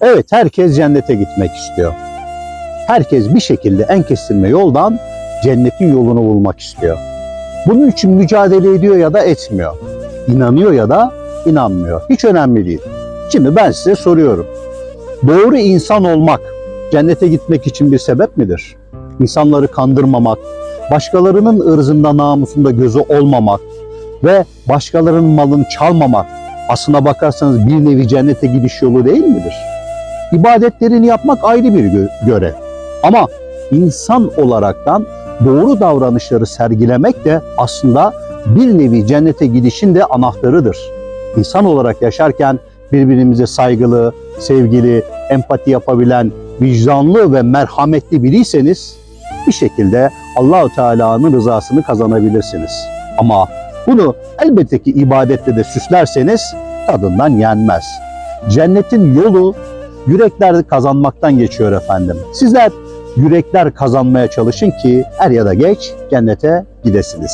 Evet herkes cennete gitmek istiyor. Herkes bir şekilde en kestirme yoldan cennetin yolunu bulmak istiyor. Bunun için mücadele ediyor ya da etmiyor. İnanıyor ya da inanmıyor. Hiç önemli değil. Şimdi ben size soruyorum. Doğru insan olmak cennete gitmek için bir sebep midir? İnsanları kandırmamak, başkalarının ırzında namusunda gözü olmamak ve başkalarının malını çalmamak aslına bakarsanız bir nevi cennete gidiş yolu değil midir? İbadetlerini yapmak ayrı bir gö- görev. Ama insan olaraktan doğru davranışları sergilemek de aslında bir nevi cennete gidişin de anahtarıdır. İnsan olarak yaşarken birbirimize saygılı, sevgili, empati yapabilen, vicdanlı ve merhametli biriyseniz bir şekilde Allahu Teala'nın rızasını kazanabilirsiniz. Ama bunu elbette ki ibadette de süslerseniz tadından yenmez. Cennetin yolu yürekler kazanmaktan geçiyor efendim. Sizler yürekler kazanmaya çalışın ki er ya da geç cennete gidesiniz.